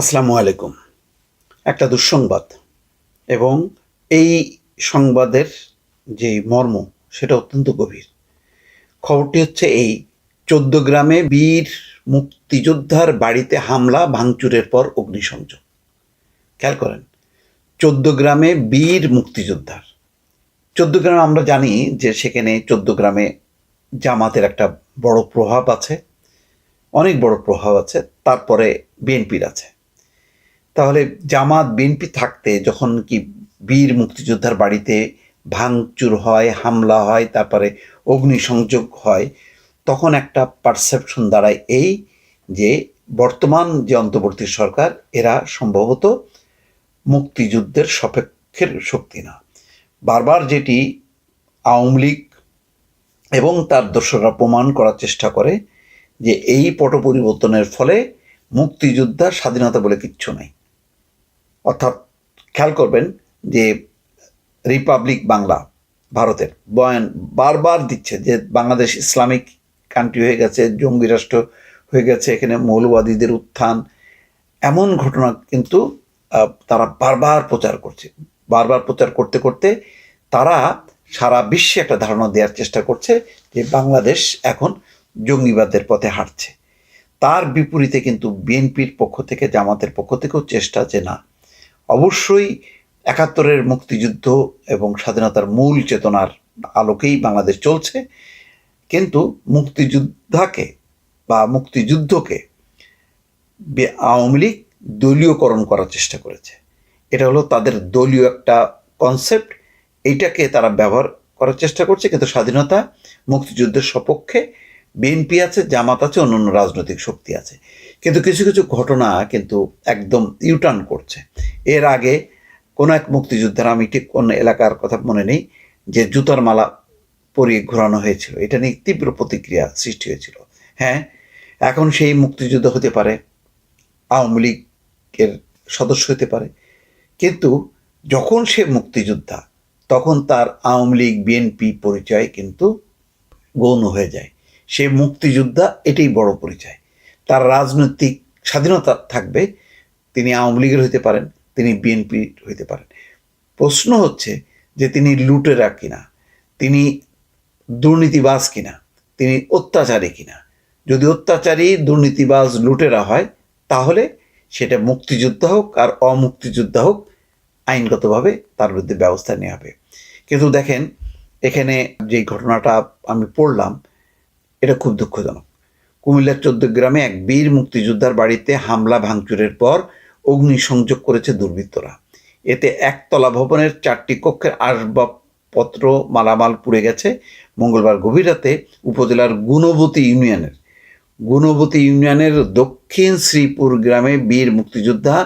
আসসালামু আলাইকুম। একটা দুঃসংবাদ এবং এই সংবাদের যে মর্ম, সেটা অত্যন্ত গভীর। খবরটি হচ্ছে এই, চোদ্দ গ্রামে বীর মুক্তিযোদ্ধার বাড়িতে হামলা, ভাঙচুরের পর অগ্নিসংযোগ। খেয়াল করেন, চোদ্দ গ্রামে বীর মুক্তিযোদ্ধার। চোদ্দ গ্রামে আমরা জানি যে সেখানে চোদ্দ গ্রামে জামাতের একটা বড় প্রভাব আছে, অনেক বড় প্রভাব আছে, তারপরে বিএনপির আছে। তাহলে জামাত, বিএনপি থাকতে যখন কি বীর মুক্তিযোদ্ধার বাড়িতে ভাঙচুর হয়, হামলা হয়, তারপরে অগ্নিসংযোগ হয়, তখন একটা পারসেপশন দাঁড়ায় এই যে বর্তমান যে অন্তর্বর্তী সরকার, এরা সম্ভবত মুক্তিযুদ্ধের সপক্ষের শক্তি না। বারবার যেটি আওয়ামী লীগ এবং তার দর্শকরা প্রমাণ করার চেষ্টা করে যে এই পট পরিবর্তনের ফলে মুক্তিযোদ্ধা স্বাধীনতা বলে কিচ্ছু নাই। অর্থাৎ খেয়াল করবেন যে রিপাবলিক বাংলা ভারতের, বয়ান বারবার দিচ্ছে যে বাংলাদেশ ইসলামিক কান্ট্রি হয়ে গেছে, জঙ্গি রাষ্ট্র হয়ে গেছে, এখানে মৌলবাদীদের উত্থান, এমন ঘটনা কিন্তু তারা বারবার প্রচার করছে। বারবার প্রচার করতে করতে তারা সারা বিশ্বে একটা ধারণা দেওয়ার চেষ্টা করছে যে বাংলাদেশ এখন জঙ্গিবাদের পথে হাঁটছে। তার বিপরীতে কিন্তু বিএনপির পক্ষ থেকে, জামাতের পক্ষ থেকেও চেষ্টা যে না অবশ্যই একাত্তরের মুক্তিযুদ্ধ এবং স্বাধীনতার মূল চেতনার আলোকেই বাংলাদেশ চলছে। কিন্তু মুক্তিযোদ্ধাকে বা মুক্তিযুদ্ধকে আওয়ামী লীগ দলীয়করণ করার চেষ্টা করেছে। এটা হলো তাদের দলীয় একটা কনসেপ্ট এইটাকে তারা ব্যবহার করার চেষ্টা করছে। কিন্তু স্বাধীনতা মুক্তিযুদ্ধের সপক্ষে বিএনপি আছে, জামাত আছে, অন্যান্য রাজনৈতিক শক্তি আছে। কিন্তু কিছু কিছু ঘটনা কিন্তু একদম ইউটার্ন করছে। এর আগে কোনো এক মুক্তিযোদ্ধার, আমি ঠিক অন্য এলাকার কথা মনে নেই, যে জুতার মালা পরিয়ে ঘোরানো হয়েছিল। এটা নিয়ে তীব্র প্রতিক্রিয়া সৃষ্টি হয়েছিল। হ্যাঁ এখন সেই মুক্তিযুদ্ধ হতে পারে, আওয়ামী লীগের সদস্য হতে পারে। কিন্তু যখন সে মুক্তিযোদ্ধা, তখন তার আওয়ামী লীগ, বিএনপি পরিচয় কিন্তু গৌণ হয়ে যায়। সে মুক্তিযোদ্ধা এটাই বড় পরিচয়। তার রাজনৈতিক স্বাধীনতা থাকবে, তিনি আওয়ামী লীগের হইতে পারেন, তিনি বিএনপির হইতে পারেন। প্রশ্ন হচ্ছে যে তিনি লুটেরা কিনা? তিনি দুর্নীতিবাজ কিনা? তিনি অত্যাচারী কিনা? যদি অত্যাচারী, দুর্নীতিবাজ, লুটেরা হয়, তাহলে সেটা মুক্তিযোদ্ধা হোক আর অমুক্তিযোদ্ধা হোক, আইনগতভাবে তার বিরুদ্ধে ব্যবস্থা নেওয়া হবে। কিন্তু দেখেন, এখানে যে ঘটনাটা আমি পড়লাম এটা খুব দুঃখজনক। কুমিল্লার চোদ্দ গ্রামে এক বীর মুক্তিযোদ্ধার বাড়িতে হামলা ভাঙচুরের পর অগ্নিসংযোগ করেছে দুর্বৃত্তরা। এতে একতলা ভবনের চারটি কক্ষের আসবাবপত্র মালামাল পুড়ে গেছে। মঙ্গলবার গভীর রাতে উপজেলার গুণবতী ইউনিয়নের। গুণবতী ইউনিয়নের দক্ষিণ শ্রীপুর গ্রামে বীর মুক্তিযোদ্ধা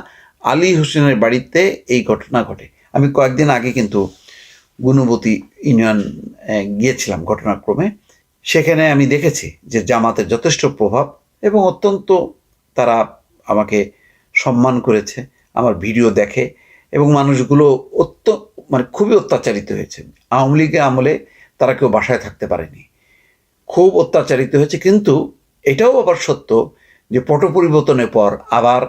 আলী হোসেনের বাড়িতে এই ঘটনা ঘটে। আমি কয়েকদিন আগে কিন্তু গুণবতী ইউনিয়ন গিয়েছিলাম ঘটনাক্রমে। সেখানে আমি দেখেছি যে জামাতের যথেষ্ট প্রভাব এবং অত্যন্ত তারা আমাকে সম্মান করেছে, আমার ভিডিও দেখে এবং মানুষগুলো অত্য মানে খুবই অত্যাচারিত হয়েছে। আওয়ামী লীগের আমলে তারা কেউ বাসায় থাকতে পারেনি। খুব অত্যাচারিত হয়েছে কিন্তু এটাও আবার সত্য যে পট পরিবর্তনের পর আবার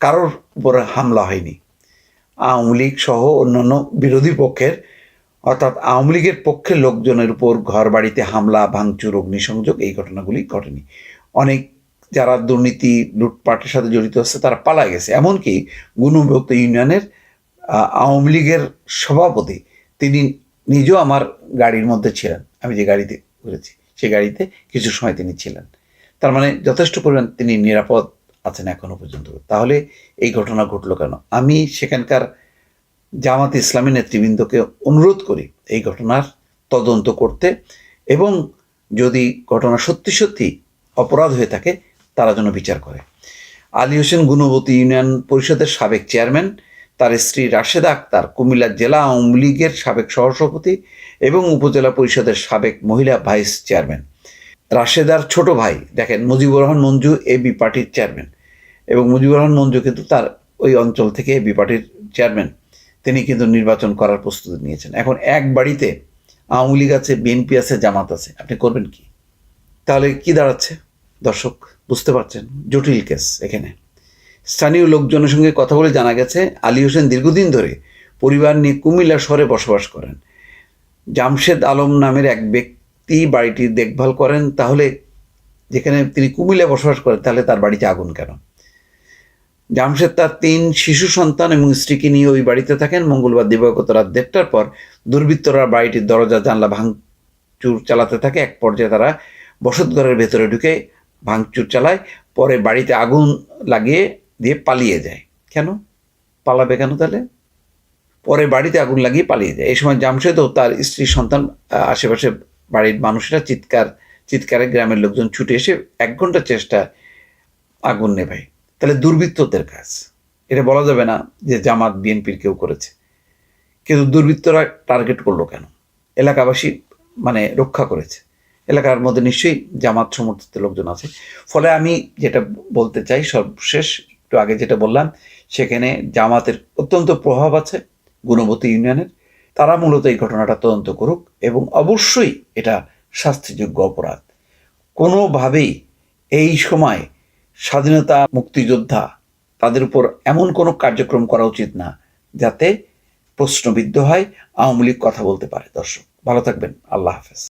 কারোর উপরে হামলা হয়নি। আওয়ামী লীগ সহ অন্যান্য বিরোধী পক্ষের অর্থাৎ আওয়ামী লীগের পক্ষের লোকজনের উপর ঘর বাড়িতে হামলা, ভাঙচুর, অগ্নিসংযোগ এই ঘটনাগুলি ঘটেনি। অনেক যারা দুর্নীতি, লুটপাটের সাথে জড়িত আছে, তারা পালা গেছে। এমনকি গুণভুক্ত ইউনিয়নের আওয়ামী লীগের সভাপতি, তিনি নিজেও আমার গাড়ির মধ্যে ছিলেন। আমি যে গাড়িতে ঘুরেছি সে গাড়িতে কিছু সময় তিনি ছিলেন। তার মানে যথেষ্ট পরিমাণ তিনি নিরাপদ আছেন এখনও পর্যন্ত। তাহলে এই ঘটনা ঘটলো কেন? আমি সেখানকার জামাত ইসলামী নেতৃবৃন্দকে অনুরোধ করি এই ঘটনার তদন্ত করতে এবং যদি ঘটনা সত্যি সত্যি অপরাধ হয়ে থাকে, তারা যেন বিচার করে। আলী হোসেন গুণবতী ইউনিয়ন পরিষদের সাবেক চেয়ারম্যান, তার স্ত্রী রাশেদা আক্তার কুমিল্লা জেলা আওয়ামী লীগের সাবেক সহসভাপতি এবং উপজেলা পরিষদের সাবেক মহিলা ভাইস চেয়ারম্যান। রাশেদার ছোট ভাই, দেখেন, মুজিবুর রহমান মঞ্জু বি পার্টির চেয়ারম্যান এবং মুজিবুর রহমান মঞ্জু কিন্তু তার ওই অঞ্চল থেকে এ বি পার্টির চেয়ারম্যান। তিনি কিন্তু নির্বাচন করার প্রস্তুতি নিয়েছেন। এখন এক বাড়িতে আওয়ামী লীগ আছে বিএনপি আছে, জামাত আছে, আপনি করবেন কি? তাহলে কি দাঁড়াচ্ছে? দর্শক, বুঝতে পারছেন, জটিল কেস এখানে। স্থানীয় লোকজনের সঙ্গে কথা বলে জানা গেছে, আলী হোসেন দীর্ঘদিন ধরে পরিবার নিয়ে কুমিল্লা শহরে বসবাস করেন। জামশেদ আলম নামের এক ব্যক্তি বাড়িটি দেখভাল করেন, তাহলে যেখানে তিনি কুমিল্লায় বসবাস করেন, তাহলে তার বাড়িতে আগুন কেন? জামশেদ তার তিন শিশু সন্তান এবং স্ত্রীকে নিয়ে ওই বাড়িতে থাকেন। মঙ্গলবার দিবাগত রাত দেড়টার পর দুর্বৃত্তরা বাড়িটির দরজা, জানলা ভাঙচুর চালাতে থাকে। এক পর্যায়ে তারা বসতঘরের ভেতরে ঢুকে ভাঙচুর চালায়। পরে বাড়িতে আগুন লাগিয়ে দিয়ে পালিয়ে যায়। কেন? পালাবে কেন তাহলে? পরে বাড়িতে আগুন লাগিয়ে পালিয়ে যায়। এই সময় জামশেদ ও তার স্ত্রী সন্তান আশেপাশে বাড়ির মানুষরা চিৎকার, চিৎকারে গ্রামের লোকজন ছুটে এসে এক ঘণ্টা চেষ্টা আগুন নেভায়। তাহলে দুর্বৃত্তদের কাজ। এটা বলা যাবে না যে জামাত, বিএনপির কেউ করেছে। কিন্তু দুর্বৃত্তরা টার্গেট করল কেন? এলাকাবাসী মানে রক্ষা করেছে। এলাকার মধ্যে নিশ্চয়ই জামাত সমর্থিত লোকজন আছে। ফলে আমি যেটা বলতে চাই সর্বশেষ, একটু আগে যেটা বললাম, সেখানে জামাতের অত্যন্ত প্রভাব আছে, গুণবতী ইউনিয়নের। তারা মূলত এই ঘটনাটা তদন্ত করুক এবং অবশ্যই এটা শাস্তিযোগ্য অপরাধ। কোনোভাবেই এই সময় স্বাধীনতা মুক্তিযোদ্ধা, তাদের উপর এমন কোনো কার্যক্রম করা উচিত না যাতে প্রশ্নবিদ্ধ হয়, আওয়ামী লীগ কথা বলতে পারে। দর্শক, ভালো থাকবেন। আল্লাহ হাফেজ।